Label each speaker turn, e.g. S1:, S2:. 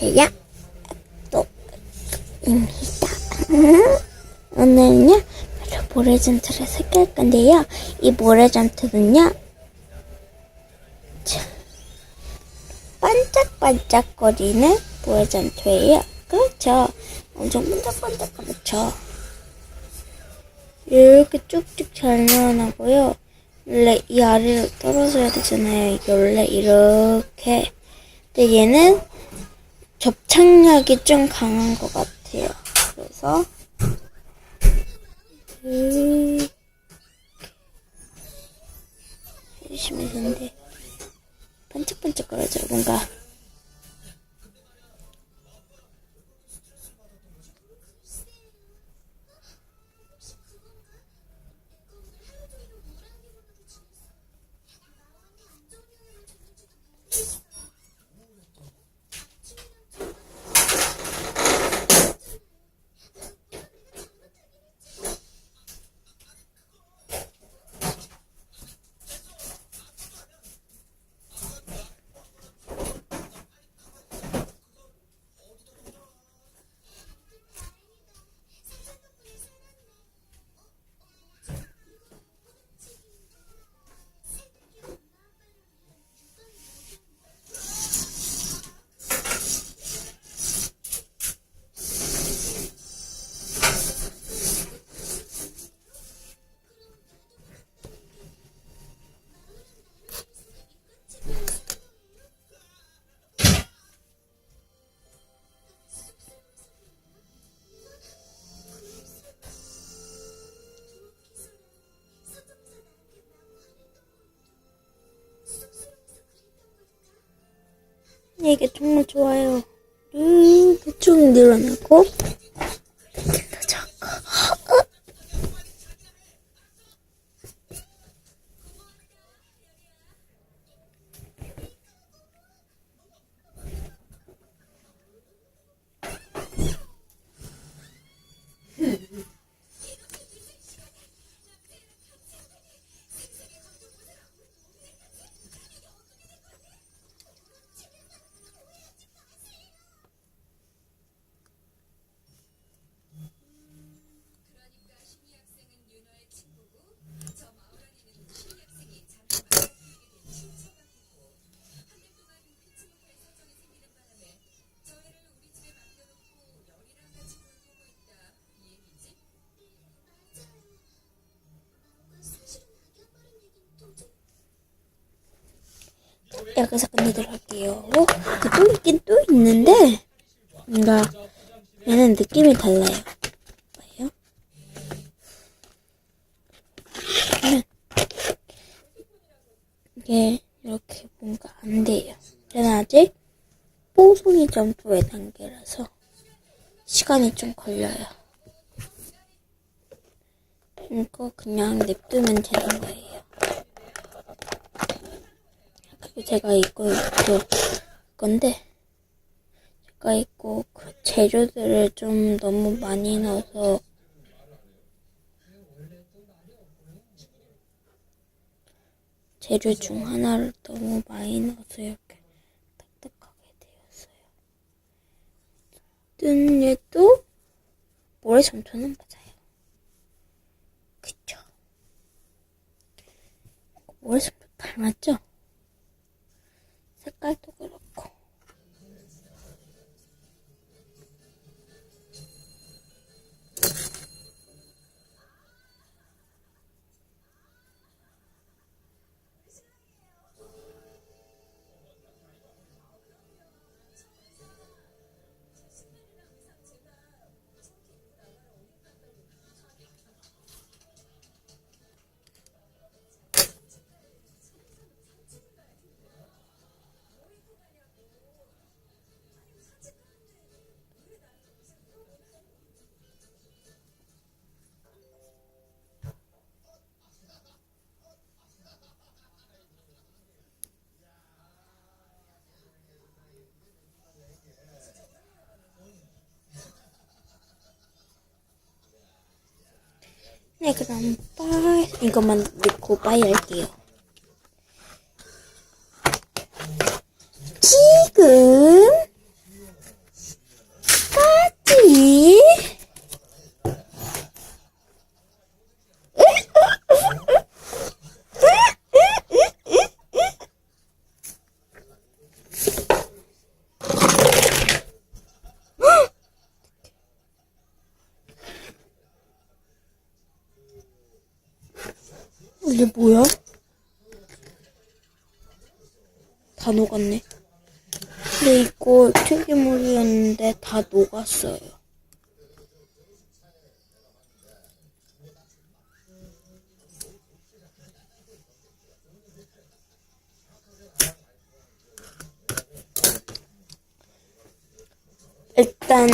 S1: 모래전투야 또입니다. 오늘은요 바로 모래전투를 새길 건데요. 이 모래전투는요 자, 반짝반짝거리는 모래전투예요. 그렇죠. 엄청 반짝반짝 그렇죠. 이렇게 쭉쭉 잘 나오고요. 원래 이 아래로 떨어져야 되잖아요. 원래 이렇게. 근데 얘는 접착력이 좀 강한 것 같아요. 그래서 이 이게 정말 좋아요. 이렇게 쭉 늘어나고 끝내도록 할게요. 그또 있긴 또 있는데 뭔가 얘는 느낌이 달라요. 얘는 이게 이렇게 뭔가 안 돼요. 얘는 아직 뽀송이 점프의 단계라서 시간이 좀 걸려요. 이거 그냥 냅두면 되는 거예요. 그리고 제가 이거 입고 건데 제가 입고 그 재료들을 좀 너무 많이 넣어서 재료 중 하나를 너무 많이 넣어서 이렇게 딱딱하게 되었어요. 뜬 얘도 모래 점토는 맞아요. 그쵸? 모래 점토 닮았죠? 색깔도 그렇고. 네, 그럼 빠이 이것만 넣고 빠이 할게요. 이게 뭐야? 다 녹았네. 근데 이거 튀김물이었는데 다 녹았어요. 일단